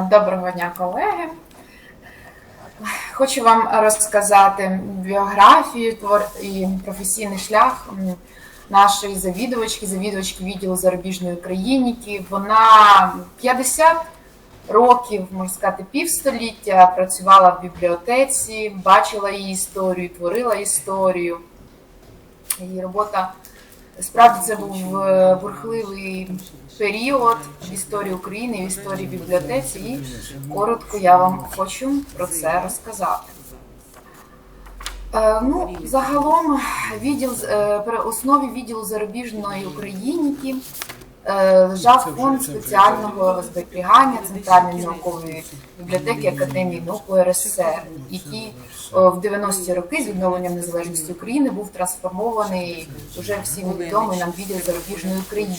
Доброго дня, колеги. Хочу вам розказати біографію і професійний шлях нашої завідувачки, завідувачки відділу зарубіжної країніки. Вона 50 років, можна сказати, півстоліття працювала в бібліотеці, бачила її історію, творила історію. Її робота справді це був е, бурхливий період в історії України, в історії бібліотеці, і коротко я вам хочу про це розказати. Е, Ну, загалом, відділ е, основі відділу зарубіжної україніки лежав фонд спеціального зберігання Центральної наукової бібліотеки Академії наук УРСР, який е, в 90-ті роки з відновленням незалежності України був трансформований вже всім відомий нам відділ зарубіжної України.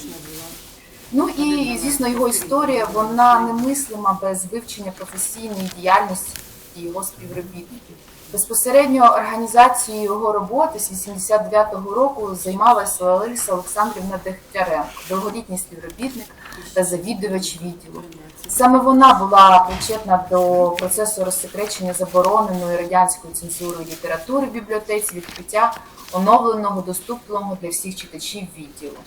Ну і звісно, його історія вона немислима без вивчення професійної діяльності і його співробітників. Безпосередньо організацією його роботи з 89-го року займалася Лариса Олександрівна Дегтяренко, довголітній співробітник та завідувач відділу. Саме вона була причетна до процесу розсекречення забороненої радянською цензурою літератури в бібліотеці, відкриття оновленого доступного для всіх читачів відділу.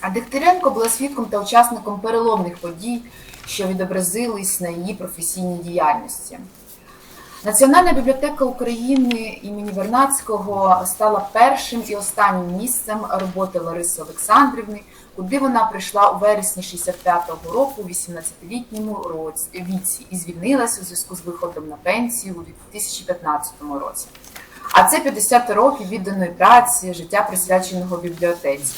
А Дегтяренко була свідком та учасником переломних подій, що відобразились на її професійній діяльності. Національна бібліотека України імені Вернадського стала першим і останнім місцем роботи Лариси Олександрівни, куди вона прийшла у вересні 65-го року, у 18-літньому році віці, і звільнилася у зв'язку з виходом на пенсію у 2015 році. А це 50 років відданої праці, життя присвяченого бібліотеці.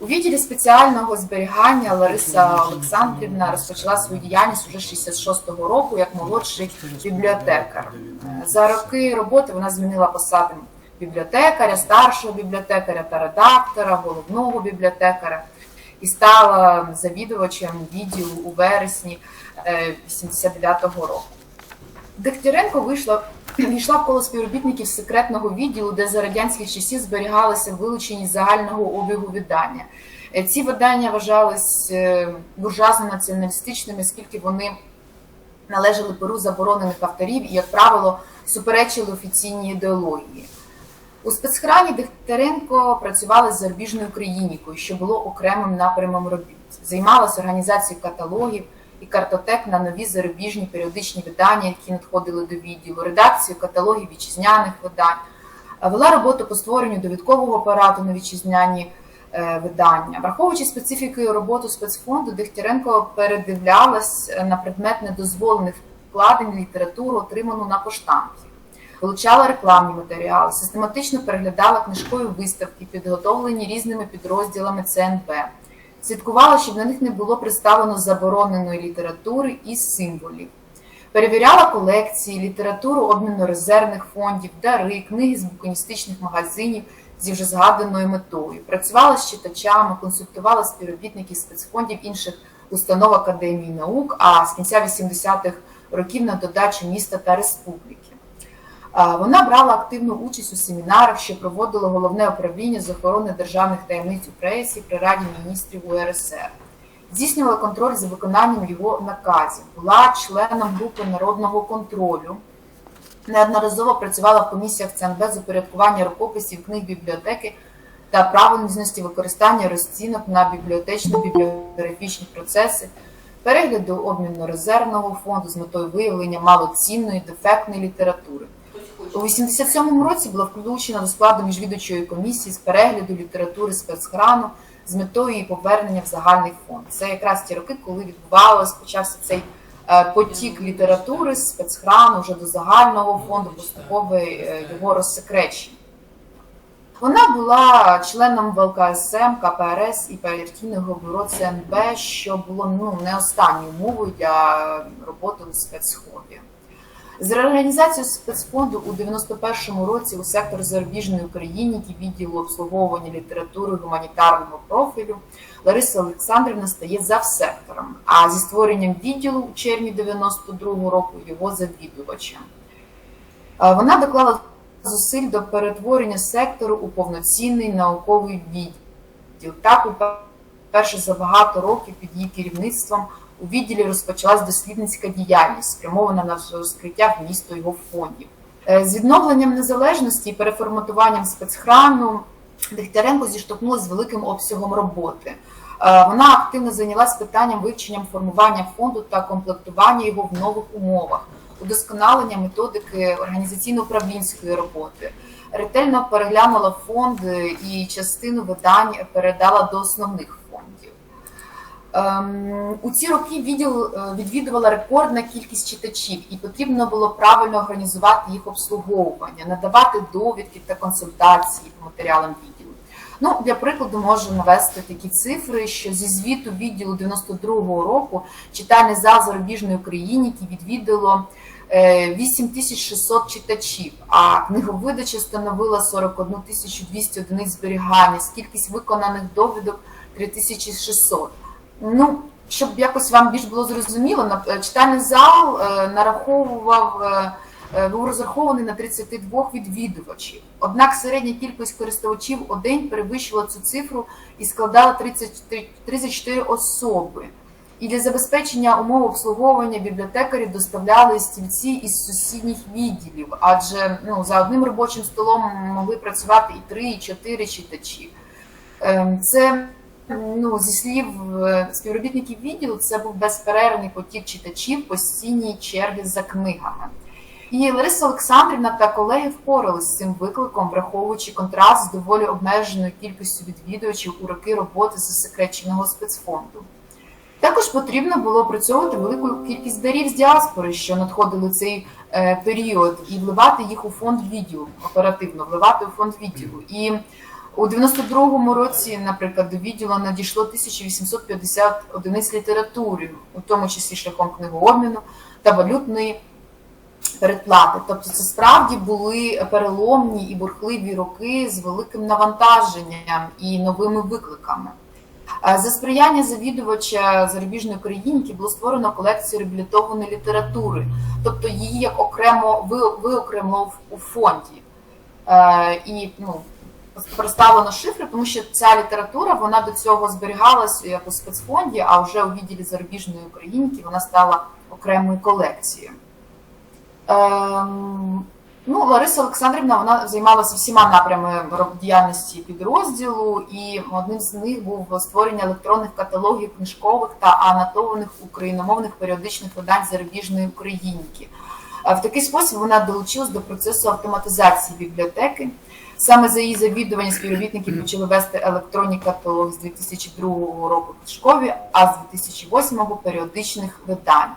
У відділі спеціального зберігання Лариса Олександрівна розпочала свою діяльність уже 66-го року як молодший бібліотекар. За роки роботи вона змінила посади бібліотекаря, старшого бібліотекаря та редактора, головного бібліотекаря і стала завідувачем відділу у вересні е, 89-го року. Дегтяренко вийшла війшла в коло співробітників секретного відділу, де за радянських часів зберігалися вилучені загального обігу видання. Е, Ці видання вважались е, буржуазно-націоналістичними, оскільки вони належали перу заборонених авторів і, як правило, суперечили офіційній ідеології. У спецхрані Дегтяренко працювала з зарубіжною країнікою, що було окремим напрямом робіт. Займалася організацією каталогів і картотек на нові зарубіжні періодичні видання, які надходили до відділу, редакцію каталогів вітчизняних видань, Е, вела роботу по створенню довідкового апарату на вітчизняні е, видання. Враховуючи специфіку роботи спецфонду, Дегтяренко передивлялась е, на предмет недозволених вкладень літературу, отриману на поштампі. Вилучала рекламні матеріали, систематично переглядала книжкові виставки, підготовлені різними підрозділами ЦНБ. Слідкувала, щоб на них не було представлено забороненої літератури і символів. Перевіряла колекції, літературу обміну резервних фондів, дари, книги з букіністичних магазинів зі вже згаданою метою. Працювала з читачами, консультувала співробітників спецфондів інших установ Академії наук, а з кінця 80-х років на додачу міста та республіки. Вона брала активну участь у семінарах, що проводило головне управління з охорони державних таємниць у пресі при Раді міністрів УРСР. Здійснювала контроль за виконанням його наказів, була членом групи народного контролю. Неодноразово працювала в комісіях ЦНБ з упорядкування рукописів книг бібліотеки та правильності використання розцінок на бібліотечно-бібліографічні процеси, перегляду обміну резервного фонду з метою виявлення малоцінної дефектної літератури. У 87-му році була включена до складу міжвідучої комісії з перегляду літератури спецхрану з метою її повернення в загальний фонд. Це якраз ті роки, коли відбувалося, почався цей е, потік літератури з спецхрану вже до загального фонду, поступове е, його розсекречення. Вона була членом ВЛКСМ, КПРС і партійного бюро ЦНБ, що було ну, не останньою умовою для роботи у спецхобі. З реорганізацією спецфонду у 91-му році у сектор зарубіжної україніки відділу обслуговування літератури гуманітарного профілю Лариса Олександрівна стає завсектором, а зі створенням відділу у червні 92-го року його завідувачем. Е, Вона доклала зусиль до перетворення сектору у повноцінний науковий відділ. Так, уперше за багато років під її керівництвом у відділі розпочалась дослідницька діяльність, спрямована на розкриття вмісту його фондів. Е, З відновленням незалежності і переформатуванням спецхрану Дегтяренко зіштовхнулася з великим обсягом роботи. Е, Вона активно зайнялася питанням вивченням формування фонду та комплектування його в нових умовах, удосконалення методики організаційно-управлінської роботи. Ретельно переглянула фонд і частину видань передала до основних У ці роки відділ е, відвідувала рекордна кількість читачів, і потрібно було правильно організувати їх обслуговування, надавати довідки та консультації по матеріалам відділу. Ну, для прикладу, можу навести такі цифри, що зі звіту відділу 92-го року читальний зал зарубіжної україніки відвідало е, 8600 читачів, а книговидача становила 41 200 одиниць зберігання, кількість виконаних довідок 3600. Ну, щоб якось вам більш було зрозуміло, е, читальний зал е, нараховував, е, був розрахований на 32 відвідувачів. Однак середня кількість користувачів у день перевищувала цю цифру і складала 33 34 особи. І для забезпечення умов обслуговування бібліотекарі доставляли стільці із сусідніх відділів, адже ну, за одним робочим столом могли працювати і 3, і 4 читачі. Ем, Це ну, зі слів е, співробітників відділу, це був безперервний потік читачів, постійні черги за книгами. І Лариса Олександрівна та колеги впоралися з цим викликом, враховуючи контраст з доволі обмеженою кількістю відвідувачів у роки роботи засекреченого спецфонду. Також потрібно було опрацьовувати велику кількість дарів з діаспори, що надходили цей е, період, і вливати їх у фонд відділу, оперативно вливати у фонд відділу. І у 92-му році, наприклад, до відділу надійшло 1850 одиниць літератури, у тому числі шляхом книгообміну та валютної передплати. Тобто це справді були переломні і бурхливі роки з великим навантаженням і новими викликами. Е, За сприяння завідувача зарубіжної країнки було створено колекцію реабілітованої літератури, тобто її як окремо ви- у фонді. Е, І ну, проставлено шифри, тому що ця література вона до цього зберігалась як у спецфонді, а вже у відділі зарубіжної українки вона стала окремою колекцією. Ем, ну, Лариса Олександрівна вона займалася всіма напрямами діяльності підрозділу, і одним з них був створення електронних каталогів книжкових та анотованих україномовних періодичних видань зарубіжної українки. В такий спосіб вона долучилась до процесу автоматизації бібліотеки. Саме за її завідування співробітники почали вести електронні каталоги з 2002 року книжкові, а з 2008 періодичних видань.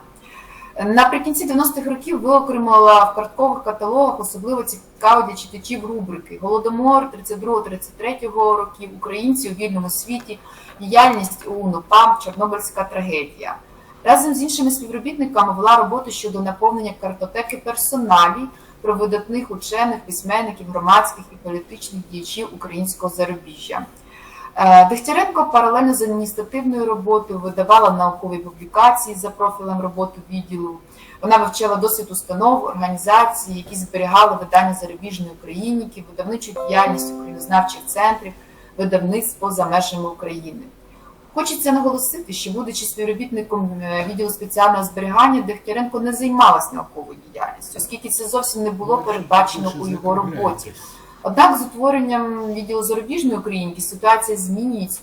Наприкінці 90-х років виокремила в карткових каталогах особливо цікаві для читачів рубрики Голодомор 32-33 років, Українці у вільному світі, діяльність ОУН, ПАМ, Чорнобильська трагедія. Разом з іншими співробітниками вела роботу щодо наповнення картотеки персоналі про видатних учених, письменників, громадських і політичних діячів українського зарубіжжя. Е, Дегтяренко паралельно з адміністративною роботою видавала наукові публікації за профілем роботи відділу. Вона вивчала досвід установ, організацій, які зберігали видання зарубіжної українки, видавничу діяльність українознавчих центрів, видавництв поза межами України. Хочеться наголосити, що, будучи співробітником е, відділу спеціального зберігання, Дегтяренко не займалась науковою діяльністю, оскільки це зовсім не було передбачено у його роботі. Однак з утворенням відділу зарубіжної українки ситуація змінюється,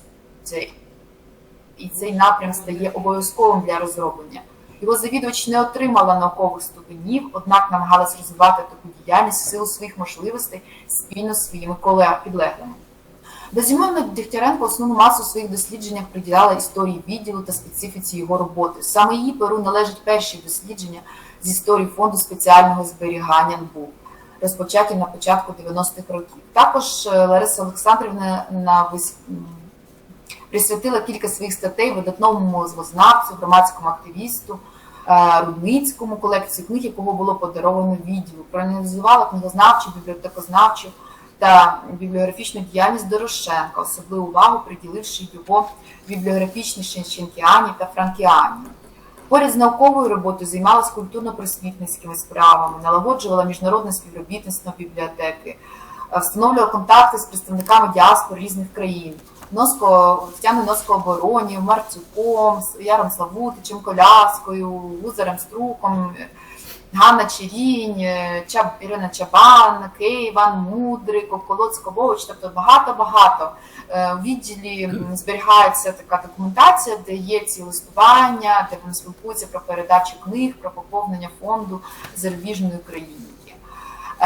і цей напрям стає обов'язковим для розроблення. Його завідувач не отримала наукових ступенів, однак намагалась розвивати таку діяльність в силу своїх можливостей спільно з своїми колег підлеглими. Безумовно, Дегтяренко основну масу своїх дослідженнях приділяла історії відділу та специфіці його роботи. Саме її перу належать перші дослідження з історії фонду спеціального зберігання НБУ, розпочаті на початку 90-х років. Також е, Лариса Олександрівна на присвятила кілька своїх статей видатному мозгознавцю, громадському активісту, е, Рудницькому, колекцію книг, якого було подаровано відділу. Проаналізувала книгознавчу, бібліотекознавчу та бібліографічну діяльність Дорошенка, особливу увагу приділивши його бібліографічній Шенченкіані та Франкіані. Поряд з науковою роботою займалась культурно-просвітницькими справами, налагоджувала міжнародне співробітництво бібліотеки, е, встановлювала контакти з представниками діаспор різних країн. Носко, Тетяни Носко Оборонів, Марцюком, Яром Славутичем, Коляскою, Гузарем Струком, Ганна Черінь, е, Чаб, Ірина Чабан, Кейван, Мудрик, Колоцько Вович, тобто багато-багато. Е, У відділі зберігається така документація, де є ці листування, де вони спілкуються про передачу книг, про поповнення фонду зарубіжної країни.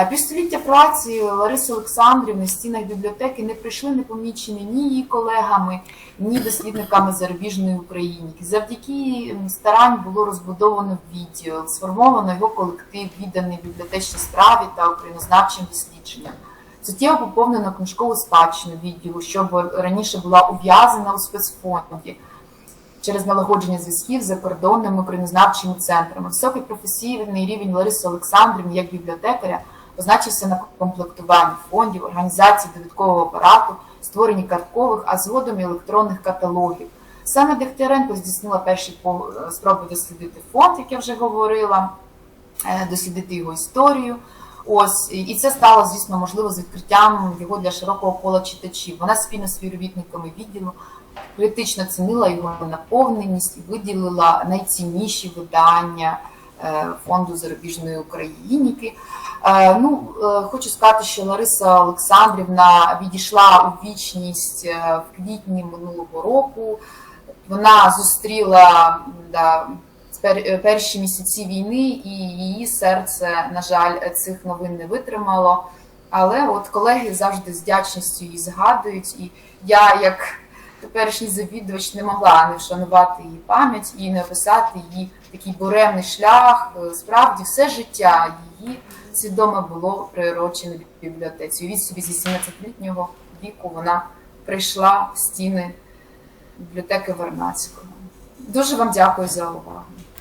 Е, Півстоліття праці Лариси Олександрівни в стінах бібліотеки не прийшли непомічені ні її колегами, ні дослідниками зарубіжної України. Завдяки старань було розбудовано відділ, сформовано його колектив, відданий бібліотечній справі та українознавчим дослідженням. Суттєво поповнено книжкову спадщину відділу, що раніше була ув'язана у спецфонді через налагодження зв'язків з закордонними українознавчими центрами. Високий професійний рівень Лариси Олександрівни як бібліотекаря позначився на комплектуванні фондів, організації довідкового апарату, створенні карткових, а згодом і електронних каталогів. Саме Дегтяренко здійснила перші по- спроби дослідити фонд, як я вже говорила, е, дослідити його історію. Ось і це стало, звісно, можливо з відкриттям його для широкого кола читачів. Вона спільно з співробітниками відділу критично цінила його наповненість і виділила найцінніші видання е, фонду зарубіжної Україніки. Е, Ну, е, хочу сказати, що Лариса Олександрівна відійшла у вічність е, в квітні минулого року. Вона зустріла да, е, перші місяці війни, і її серце, на жаль, цих новин не витримало. Але от колеги завжди з вдячністю її згадують. І я, як теперішній завідувач, не могла не вшанувати її пам'ять і не описати її такий буремний шлях. Е, Справді, все життя її свідомо було приурочене бібліотеці. Від собі зі 17-літнього віку вона прийшла в стіни бібліотеки Вернацького. Дуже вам дякую за увагу.